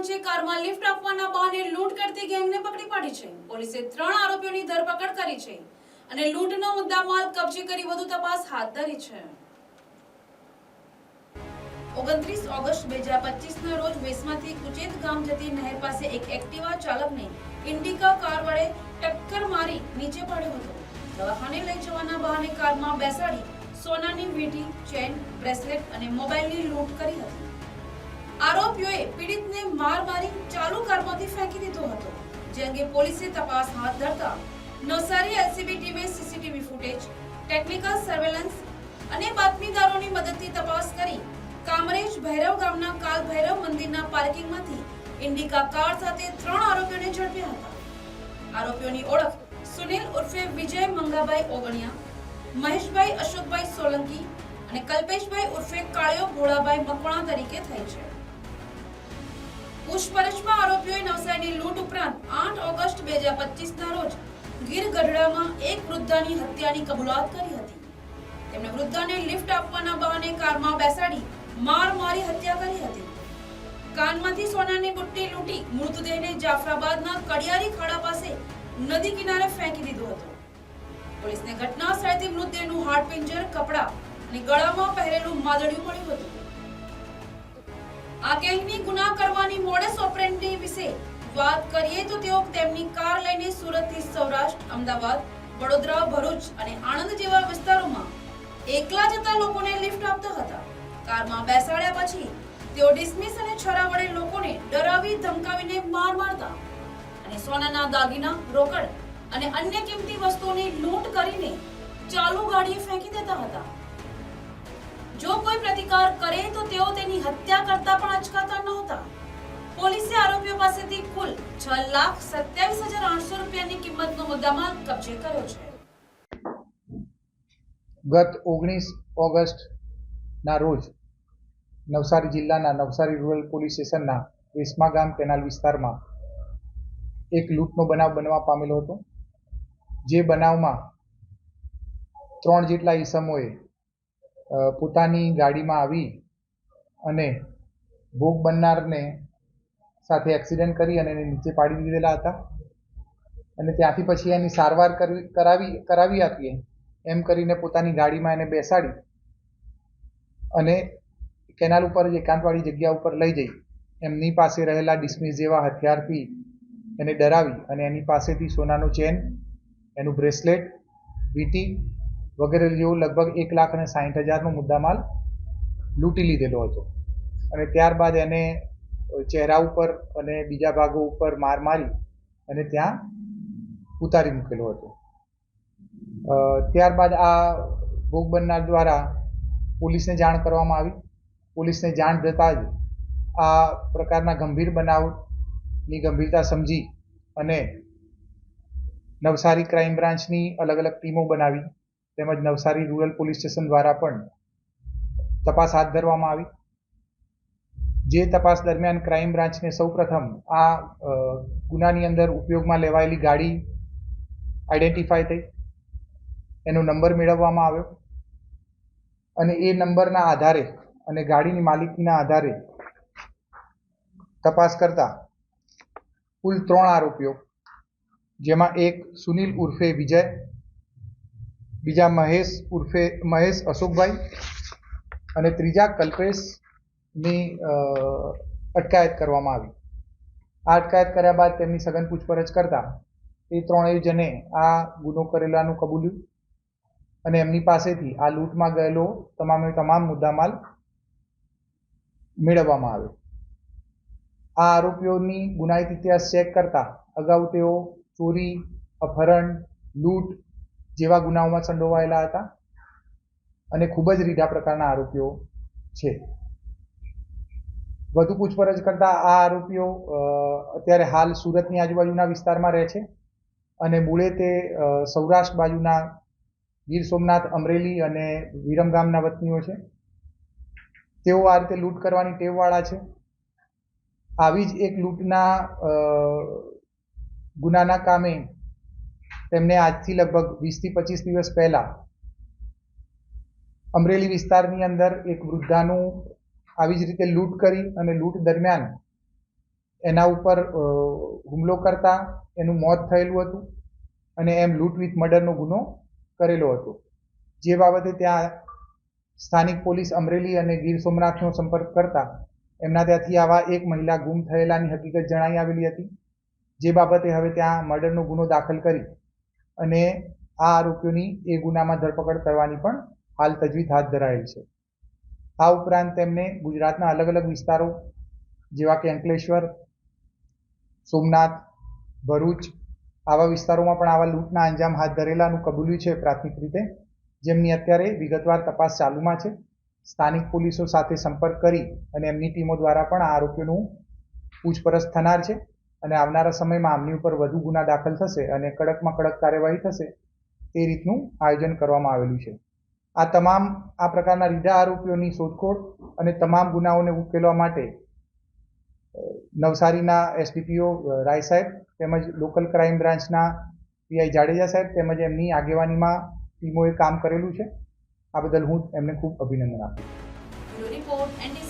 બ્રાન્ચે કારમાં લિફ્ટ આપવાના બહાને લૂંટ કરતી ગેંગને પકડી પાડી છે. પોલીસે ત્રણ આરોપીઓની ધરપકડ કરી છે અને લૂંટનો મુદ્દામાલ કબજે કરી વધુ તપાસ હાથ ધરી છે. ઓગણત્રીસ ઓગસ્ટ બે હજાર પચીસના રોજ વેસમાંથી કુચેત ગામ જતી નહેર પાસે એક એક્ટિવા ચાલકને ઇન્ડિકા કાર વડે ટક્કર મારી નીચે પડ્યો હતો. દવાખાને લઈ જવાના બહાને કારમાં બેસાડી સોનાની વીંટી, ચેન, બ્રેસલેટ અને મોબાઈલની લૂંટ કરી હતી. આરોપીઓએ પીડિતને માર મારી ચાલુ કારમાંથી ફેંકી દીધો હતો. જે અંગે પોલીસે તપાસ હાથ ધરતા નવસારી એલસીબી ટીમે સીસીટીવી ફૂટેજ, ટેકનિકલ સર્વેલન્સ અને બાતમીદારોની મદદથી તપાસ કરી કામરેજ ભૈરવ ગામના કાલ ભૈરવ મંદિરના પાર્કિંગમાંથી ઇન્ડિકા કાર સાથે ત્રણ આરોપીઓને ઝડપ્યા હતા. આરોપીઓની ઓળખ સુનિલ ઉર્ફે વિજય મંગાભાઈ ઓગણિયા, મહેશભાઈ અશોકભાઈ સોલંકી અને કલ્પેશભાઈ ઉર્ફે કાળિયો ભોળાભાઈ મકવાણા તરીકે થઈ છે. પૂછપરછમાં આરોપીઓએ નવસારીની લૂંટ ઉપરાંત આઠ ઓગસ્ટ બે હજાર પચીસના રોજ ગીર ગઢડામાં એક વૃદ્ધાની હત્યાની કબૂલાત કરી હતી. તેમણે વૃદ્ધાને લિફ્ટ આપવાના બહાને કારમાં બેસાડી માર મારી હત્યા કરી હતી. કાનમાંથી સોનાની બુટ્ટી લૂંટી મૃતદેહને જાફરાબાદના કડિયારી ખાડા પાસે નદી કિનારે ફેંકી દીધો હતો. પોલીસને ઘટના સ્થળેથી મૃતદેહનું હાડપિંજર, કપડાં અને ગળામાં પહેરેલું માદળિયું મળ્યું હતું. આ ગેંગની ગુના કરવાની મોડેસ ઓપરેન્ડી વિશે વાત કરીએ તો તેઓ તેમની કાર લઈને સુરતથી સૌરાષ્ટ્ર, અમદાવાદ, વડોદરા, ભરૂચ અને આણંદ જેવા વિસ્તારોમાં એકલા જતા લોકોને લિફ્ટ આપતા હતા. કારમાં બેસાડ્યા પછી તેઓ ડિસમિસ અને છરા વડે લોકોને ડરાવી ધમકાવીને માર મારતા અને સોનાના દાગીના, રોકડ અને અન્ય કિંમતી વસ્તુઓની લૂંટ કરીને ચાલુ ગાડીએ ફેંકી દેતા હતા. જો કોઈ પ્રતિકાર કરે તો તેઓ તેની હત્યા કરતા પણ અચકાતા નહોતા. પોલીસે આરોપીઓ પાસેથી કુલ છ લાખ સત્યાવીસ હજાર આઠસો રૂપિયાની કિંમતનો મુદ્દામાલ કબજે કર્યો છે. ગત ઓગણીસ ઓગસ્ટના રોજ નવસારી જિલ્લાના નવસારી રૂરલ પોલીસ સ્ટેશનના વેસમા ગામ કેનાલ વિસ્તારમાં એક લૂંટનો બનાવ બનવા પામેલો હતો. જે બનાવમાં ત્રણ જેટલા ઈસમોએ પોતાની ગાડીમાં આવી અને ભોગ બનનારને સાથે એક્સિડન્ટ કરી અને એને નીચે પાડી દીધેલા હતા. અને ત્યાંથી પછી એની સારવાર કરવી, કરાવી કરાવી આપીએ. એમ કરીને પોતાની ગાડીમાં એને બેસાડી અને કેનાલ ઉપર જ એકાંતવાળી જગ્યા ઉપર લઈ જઈ. એમની પાસે રહેલા ડિસ્મિસ જેવા હથિયારથી એને ડરાવી અને એની પાસેથી સોનાનો ચેન એનું બ્રેસલેટ વીટી વગેરે જેવું લગભગ એક લાખ અને સાહીઠ હજારનો મુદ્દામાલ લૂંટી લીધેલો હતો. અને ત્યારબાદ એને ચહેરા ઉપર અને બીજા ભાગો ઉપર માર મારી અને ત્યાં ઉતારી મૂકેલો હતો. ત્યારબાદ આ ભોગ બનનાર દ્વારા પોલીસને જાણ કરવામાં આવી. પોલીસને જાણ થતાં જ આ પ્રકારના ગંભીર બનાવની ગંભીરતા સમજી અને નવસારી ક્રાઇમ બ્રાન્ચની અલગ અલગ ટીમો બનાવી. તેમજ નવસારી રૂરલ પોલીસ સ્ટેશન દ્વારા પણ તપાસ હાથ ધરવામાં આવી. જે તપાસ દરમિયાન ક્રાઇમ બ્રાન્ચને સૌપ્રથમ આ ગુનાની અંદર ઉપયોગમાં લેવાયેલી ગાડી આઈડેન્ટિફાઈ થઈ. એનો નંબર મેળવવામાં આવ્યો. અને એ નંબરના આધારે અને ગાડીની માલિકીના આધારે તપાસ કરતા કુલ ત્રણ આરોપીઓ, જેમાં એક સુનિલ ઉર્ફે વિજય બીજા મહેશ ઉર્ફે મહેશ અશોકભાઈ અને ત્રીજા કલ્પેશની અટકાયત કરવામાં આવી. આ અટકાયત કર્યા બાદ તેમની સઘન પૂછપરછ કરતા એ ત્રણેય જણે આ ગુનો કરેલાનું કબૂલ્યું અને એમની પાસેથી આ લૂંટમાં ગયેલો તમામે તમામ મુદ્દામાલ મેળવવામાં આવ્યો. આ આરોપીઓની ગુનાહિત ઇતિહાસ ચેક કરતા અગાઉ તેઓ ચોરી, અપહરણ, લૂંટ જેવા ગુનાઓમાં સંડોવાયેલા હતા? અને ખૂબ જ રીઢા પ્રકારના આરોપીઓ છે. વધુ પૂછપરછ કરતા આ આરોપીઓ અત્યારે હાલ સુરતની આજુબાજુના વિસ્તારમાં રહે છે અને મૂળે તે સૌરાષ્ટ્ર બાજુના ગીર સોમનાથ, અમરેલી અને વિરમગામના વતનીઓ છે. તેઓ આ રીતે લૂંટ કરવાની ટેવવાળા છે. આવી જ એક લૂંટના ગુનાના કામે તેમને આજથી લગભગ વીસથી પચીસ દિવસ પહેલાં અમરેલી વિસ્તારની અંદર એક વૃદ્ધાનું આવી જ રીતે લૂંટ કરી અને લૂંટ દરમિયાન એના ઉપર હુમલો કરતા એનું મોત થયેલું હતું અને એમ લૂંટ વિથ મર્ડરનો ગુનો કરેલો હતો. જે બાબતે ત્યાં સ્થાનિક પોલીસ અમરેલી અને ગીર સોમનાથનો સંપર્ક કરતા એમના ત્યાંથી આવા એક મહિલા ગુમ થયેલાની હકીકત જણાઈ આવેલી હતી. જે બાબતે હવે ત્યાં મર્ડરનો ગુનો દાખલ કરી અને આ આરોપીઓની એ ગુનામાં ધરપકડ કરવાની પણ હાલ તજવીજ હાથ ધરાયેલ છે. આ ઉપરાંત તેમને ગુજરાતના અલગ અલગ વિસ્તારો, જેવા કે અંકલેશ્વર, સોમનાથ, ભરૂચ, આવા વિસ્તારોમાં પણ આવા લૂંટના અંજામ હાથ ધરેલાનું કબૂલ્યું છે પ્રાથમિક રીતે, જેમની અત્યારે વિગતવાર તપાસ ચાલુમાં છે. સ્થાનિક પોલીસો સાથે સંપર્ક કરી અને એમની ટીમો દ્વારા પણ આ આરોપીઓનું પૂછપરછ થનાર છે. અને આવનારા સમયમાં આમની ઉપર વધુ ગુના દાખલ થશે અને કડકમાં કડક કાર્યવાહી થશે તે રીતનું આયોજન કરવામાં આવેલું છે. આ તમામ, આ પ્રકારના રીઢા આરોપીઓની શોધખોળ અને તમામ ગુનાઓને ઉકેલવા માટે નવસારીના એસડીપીઓ રાય સાહેબ તેમજ લોકલ ક્રાઇમ બ્રાન્ચના પીઆઈ જાડેજા સાહેબ તેમજ એમની આગેવાનીમાં ટીમોએ કામ કરેલું છે. આ બદલ હું એમને ખૂબ અભિનંદન આપું છું.